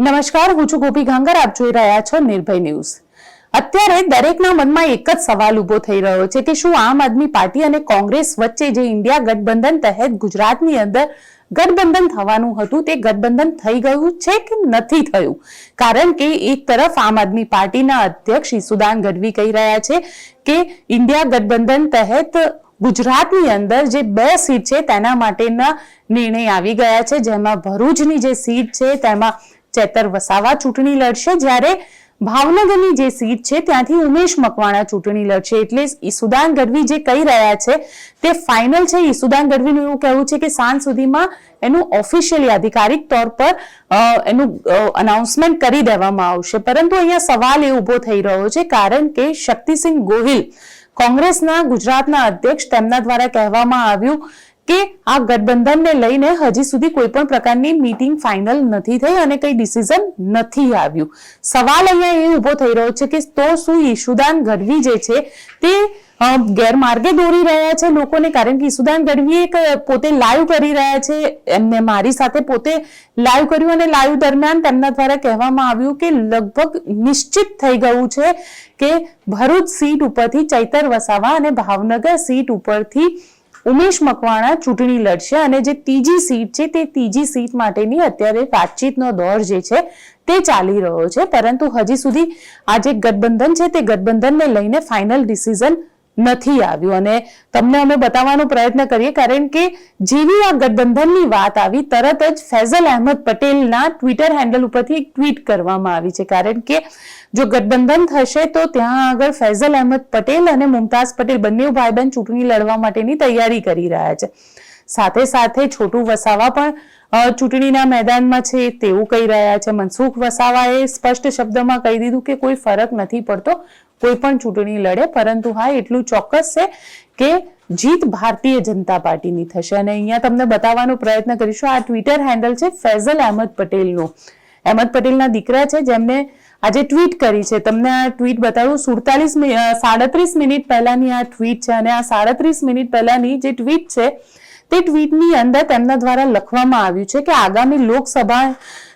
નમસ્કાર, હું છું ગોપી ગાંગર. આપ જોઈ રહ્યા છો નિર્ભય ન્યૂઝ. અત્યારે દરેકના મનમાં એક જ સવાલ ઊભો થઈ રહ્યો છે કે શું આમ આદમી પાર્ટી અને કોંગ્રેસ વચ્ચે જે ઇન્ડિયા ગઠબંધન તહેત ગુજરાતની અંદર ગઠબંધન થવાનું હતું, તે ગઠબંધન થઈ ગયું છે કે નથી થયું? કારણ કે એક તરફ આમ આદમી પાર્ટીના અધ્યક્ષ ઈસુદાન ગઢવી કહી રહ્યા છે કે ઇન્ડિયા ગઠબંધન તહેત ગુજરાતની અંદર જે બે સીટ છે તેના માટેના નિર્ણય આવી ગયા છે, જેમાં ભરૂચની જે સીટ છે, તેમાં ચેતર વસાવા ચૂંટણી લડશે. જ્યારે ભાવનગરની જે સીટ છે, ત્યાંથી ઉમેશ મકવાણા ચૂંટણી લડશે. એટલે ઈસુદાન ગઢવી જે કહી રહ્યા છે, તે ફાઇનલ છે. ઈસુદાન ગઢવીનું એવું કહેવું છે કે સાંજ સુધીમાં એનું ઓફિશિયલી આધિકારિક તौर પર એનું અનાઉન્સમેન્ટ કરી દેવામાં આવશે. પરંતુ અહીંયા સવાલ એ ઊભો થઈ રહ્યો છે, કારણ કે શક્તિસિંહ ગોહિલ કોંગ્રેસના ગુજરાતના અધ્યક્ષ તેમના દ્વારા કહેવામાં આવ્યું કે આ ગઠબંધનને લઈને હજી સુધી કોઈ પણ પ્રકારની મીટિંગ ફાઇનલ નથી થઈ અને કઈ ડિસિઝન નથી આવ્યું. સવાલ અહીંયા એ ઊભો થઈ રહ્યો છે કે તો શું ઈશુદાન ગઢવી જે છે તે ગેરમાર્ગે દોરી રહ્યા છે લોકોને? કારણ કે ઈશુદાન ગઢવી એક પોતે લાઈવ કરી રહ્યા છે. એમને મારી સાથે પોતે લાઈવ કર્યું અને લાઈવ દરમિયાન તેમના દ્વારા કહેવામાં આવ્યું કે લગભગ નિશ્ચિત થઈ ગયું છે કે ભરૂચ સીટ ઉપરથી ચૈતર વસાવા અને ભાવનગર સીટ ઉપરથી ઉમેશ મકવાણા ચૂંટણી લડશે અને જે ત્રીજી સીટ છે તે ત્રીજી સીટ માટેની અત્યારે વાતચીતનો દોર જે છે તે ચાલી રહ્યો છે. પરંતુ હજી સુધી આ જે ગઠબંધન છે તે ગઠબંધનને લઈને ફાઇનલ ડિસિઝન નથી આવ્યું. અને તમને અમે બતાવવાનો પ્રયત્ન કરીએ, કારણ કે જેવી આ ગઠબંધનની વાત આવી, તરત જ ફૈઝલ અહેમદ પટેલના ટ્વિટર હેન્ડલ ઉપરથી એક ટ્વીટ કરવામાં આવી છે. કારણ કે જો ગઠબંધન થશે, તો ત્યાં આગળ ફૈઝલ અહેમદ પટેલ અને મુમતાઝ પટેલ બંને ભાઈ બહેન ચૂંટણી લડવા માટેની તૈયારી કરી રહ્યા છે. સાથે સાથે છોટુ વસાવા પણ ચૂંટણીના મેદાનમાં છે, તેવું કહી રહ્યા છે. મનસુખ વસાવાએ સ્પષ્ટ શબ્દમાં કહી દીધું કે કોઈ ફરક નથી પડતો. કોઈ પણ ચૂંટણી લડે, પરંતુ હા, એટલું ચોક્કસ છે કે જીત ભારતીય જનતા પાર્ટીની થશે. અને અહીંયા તમને બતાવવાનો પ્રયત્ન કરીશું. આ ટ્વિટર હેન્ડલ છે ફૈઝલ અહેમદ પટેલનું. અહેમદ પટેલના દીકરા છે જેમને આજે ટ્વીટ કરી છે. તમને આ ટ્વીટ બતાવું. સુડતાલીસ સાડત્રીસ મિનિટ પહેલાની આ ટ્વીટ છે અને આ સાડત્રીસ મિનિટ પહેલાની જે ટ્વીટ છે, તે ટ્વીટની અંદર તેમના દ્વારા લખવામાં આવ્યું છે કે આગામી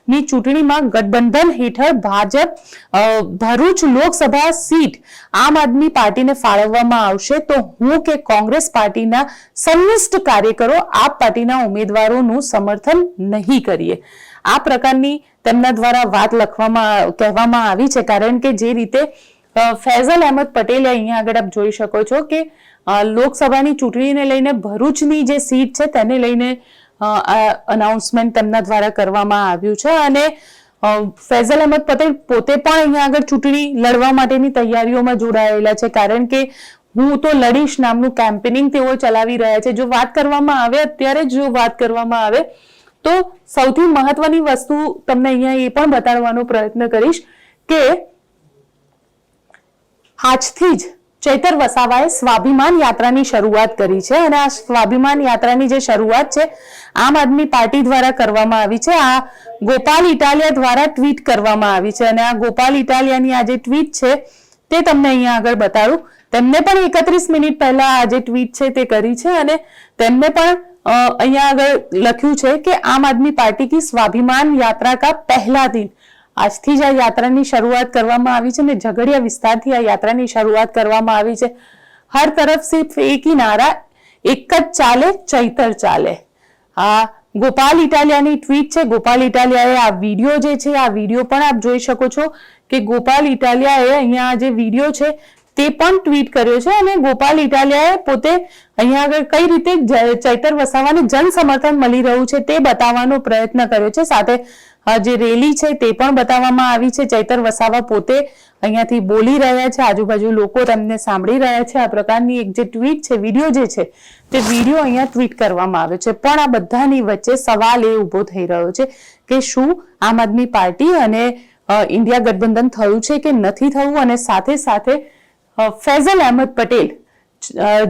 લોકસભાની ચૂંટણીમાં ગઠબંધન હેઠળ ભાજપ ભરૂચ લોકસભા સીટ આમ આદમી પાર્ટીને ફાળવવામાં આવશે. તો હું કે કોંગ્રેસ પાર્ટીના સંનિષ્ઠ કાર્યકરો આપ પાર્ટીના ઉમેદવારોનું સમર્થન નહીં કરીએ. આ પ્રકારની તેમના દ્વારા વાત લખવામાં, કહેવામાં આવી છે. કારણ કે જે રીતે ફૈઝલ અહેમદ પટેલે અહીંયા આગળ આપ જોઈ શકો છો કે લોકસભાની ચૂંટણીને લઈને ભરૂચની જે સીટ છે તેને લઈને અનાઉન્સમેન્ટ તેમના દ્વારા કરવામાં આવ્યું છે અને ફૈઝલ અહેમદ પટેલ પોતે પણ અહીંયા આગળ ચૂંટણી લડવા માટેની તૈયારીઓમાં જોડાયેલા છે. કારણ કે હું તો લડીશ નામનું કેમ્પેનિંગ તેઓ ચલાવી રહ્યા છે. જો વાત કરવામાં આવે, અત્યારે જ જો વાત કરવામાં આવે, તો સૌથી મહત્વની વસ્તુ તમને અહીંયા એ પણ બતાડવાનો પ્રયત્ન કરીશ કે આજથી જ ચૈતર વસાવાએ સ્વાભિમાન યાત્રાની શરૂઆત કરી છે અને આ સ્વાભિમાન યાત્રાની જે શરૂઆત છે, આમ આદમી પાર્ટી દ્વારા કરવામાં આવી છે. આ ગોપાલ ઇટાલિયા દ્વારા ટ્વીટ કરવામાં આવી છે અને આ ગોપાલ ઇટાલિયાની આ જે ટ્વીટ છે, તે તમને અહીંયા આગળ બતાડું. તેમને પણ એકત્રીસ મિનિટ પહેલા આ જે ટ્વીટ છે, તે કરી છે અને તેમને પણ અહીંયા આગળ લખ્યું છે કે આમ આદમી પાર્ટી કી સ્વાભિમાન યાત્રા કા પહેલા દિન આજથી જ આ યાત્રાની શરૂઆત કરવામાં આવી છે અને ઝઘડિયા વિસ્તારથી આ યાત્રાની શરૂઆત કરવામાં આવી છે. હર તરફ સિર્ફ એક ही નારા, એક જ ચાલે, ચૈતર ચાલે. આ ગોપાલ ઇટાલિયાની ટ્વીટ છે. ગોપાલ ઇટાલિયાએ આ વીડિયો જે છે, આ વીડિયો પણ આપ જોઈ શકો છો કે ગોપાલ ઇટાલિયાએ અહીંયા જે વીડિયો છે, તે પણ ટ્વીટ કર્યો છે અને ગોપાલ ઇટાલિયાએ પોતે અહીંયા આગળ કઈ રીતે ચૈતર વસાવાને જન સમર્થન મળી રહ્યું છે તે બતાવવાનો પ્રયત્ન કર્યો છે. સાથે જે રેલી છે તે પણ બતાવવામાં આવી છે. ચૈતર વસાવા પોતે અહીંયાથી બોલી રહ્યા છે. આજુબાજુ લોકો તેમને સાંભળી રહ્યા છે. આ પ્રકારની એક જે ટ્વીટ છે વીડિયો જે છે, તે વીડિયો અહીંયા ટ્વીટ કરવામાં આવ્યો છે. પણ આ બધાની વચ્ચે સવાલ એ ઊભો થઈ રહ્યો છે કે શું આમ આદમી પાર્ટી અને ઇન્ડિયા ગઠબંધન થયું છે કે નથી થયું? અને સાથે સાથે ફૈઝલ અહેમદ પટેલ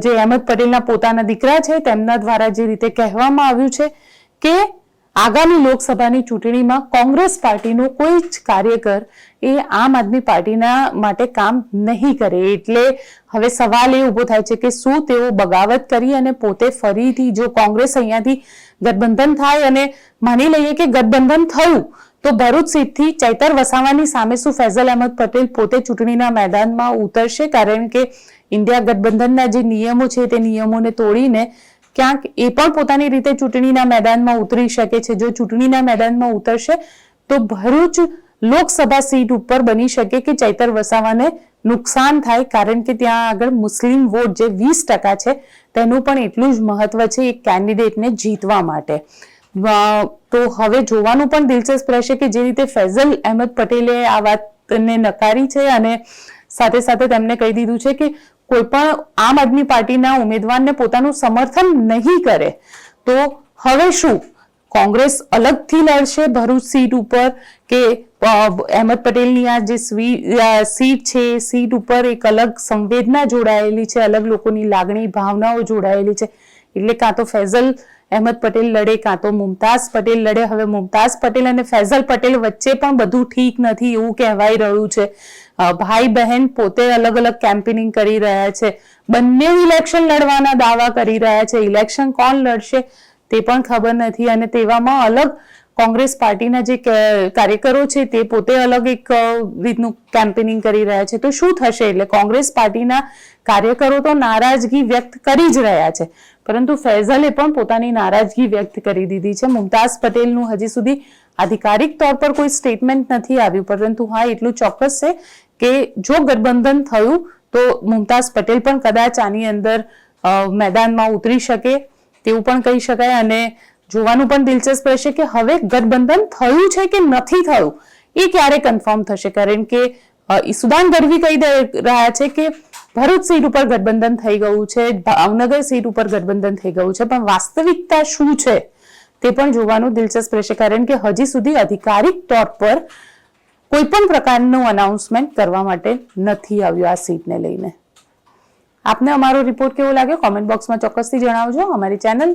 જે અહેમદ પટેલના પોતાના દીકરા છે, તેમના દ્વારા જે રીતે કહેવામાં આવ્યું છે કે આગામી લોકસભાની ચૂંટણીમાં કોંગ્રેસ પાર્ટીનો કોઈ જ કાર્યકર એ આમ આદમી પાર્ટીના માટે કામ નહીં કરે. એટલે હવે સવાલ એ ઊભો થાય છે કે શું તેઓ બગાવત કરી અને પોતે ફરીથી જો કોંગ્રેસ અહીંયાથી ગઠબંધન થાય અને માની લઈએ કે ગઠબંધન થયું, તો ભરૂચ સીટથી ચૈતર વસાવાની સામે શું ફૈઝલ અહેમદ પટેલ પોતે ચૂંટણીના મેદાનમાં ઉતરશે? કારણ કે ઇન્ડિયા ગઠબંધનના જે નિયમો છે તે નિયમોને તોડીને ક્યાંક એ પણ પોતાની રીતે ચૂંટણીના મેદાનમાં ઉતરી શકે છે. જો ચૂંટણીના મેદાનમાં ઉતરશે, તો ભરૂચ લોકસભા સીટ ઉપર બની શકે કે ચૈતર વસાવાને નુકસાન થાય, કારણ કે ત્યાં આગળ મુસ્લિમ વોટ જે વીસ ટકા છે, તેનું પણ એટલું જ મહત્વ છે એક કેન્ડિડેટને જીતવા માટે. તો હવે જોવાનું પણ દિલચસ્પ રહેશે કે જે રીતે ફૈઝલ અહેમદ પટેલે આ વાતને નકારી છે અને સાથે સાથે તેમણે કહી દીધું છે કે કોઈ પણ આમ આદમી પાર્ટીના ઉમેદવારને પોતાનું સમર્થન નહીં કરે, તો હવે શું? કોંગ્રેસ અલગથી લડશે ભરૂચ સીટ ઉપર કે અહેમદ પટેલની આ જે સીટ છે, સીટ ઉપર એક અલગ સંવેદના જોડાયેલી છે, અલગ લોકોની લાગણી, ભાવનાઓ જોડાયેલી છે? એટલે કાં તો ફૈઝલ અહેમદ પટેલ લડે, કાં તો મુમતાઝ પટેલ લડે. હવે મુમતાઝ પટેલ અને ફૈઝલ પટેલ વચ્ચે પણ બધું ઠીક નથી એવું કહેવાઈ રહ્યું છે. ભાઈ બહેન પોતે અલગ અલગ કેમ્પેનિંગ કરી રહ્યા છે. બંને ઇલેક્શન લડવાના દાવા કરી રહ્યા છે. ઇલેક્શન કોણ લડશે તે પણ ખબર નથી અને તેવામાં અલગ કોંગ્રેસ પાર્ટીના જે કાર્યકરો છે તે પોતે અલગ એક રીતનું કેમ્પેનિંગ કરી રહ્યા છે. તો શું થશે? એટલે કોંગ્રેસ પાર્ટીના કાર્યકરો તો નારાજગી વ્યક્ત કરી જ રહ્યા છે. પરંતુ ફૈઝલે પણ પોતાની નારાજગી વ્યક્ત કરી દીધી છે. મુમતાઝ પટેલનું હજી સુધી આધિકારિક તौर પર કોઈ સ્ટેટમેન્ટ નથી આવ્યું. પરંતુ હા, એટલું ચોક્કસ છે કે જો ગઠબંધન થયું, તો મુમતાઝ પટેલ પણ કદાચ આની અંદર મેદાનમાં ઉતરી શકે તેવું પણ કહી શકાય અને જોવાનું પણ દિલચસ્પ રહેશે કે હવે ગઠબંધન થયું છે કે નથી થયું? એ ક્યારે કન્ફર્મ થશે? કારણ કે સુદાન ગઢવી કહી રહ્યા છે કે ભરૂચ સીટ ઉપર ગઠબંધન થઈ ગયું છે, ભાવનગર સીટ ઉપર ગઠબંધન થઈ ગયું છે, પણ વાસ્તવિકતા શું છે? તે પણ જોવાનું દિલચસ્પ રહેશે, કારણ કે હજી સુધી અધિકારિક તોર પર કોઈ પણ પ્રકારનું અનાઉન્સમેન્ટ કરવા માટે નથી આવ્યું આ સીટને લઈને. આપને અમારો રિપોર્ટ કેવો લાગ્યો? કોમેન્ટ બોક્સમાં ચોક્કસથી જણાવજો. અમારી ચેનલ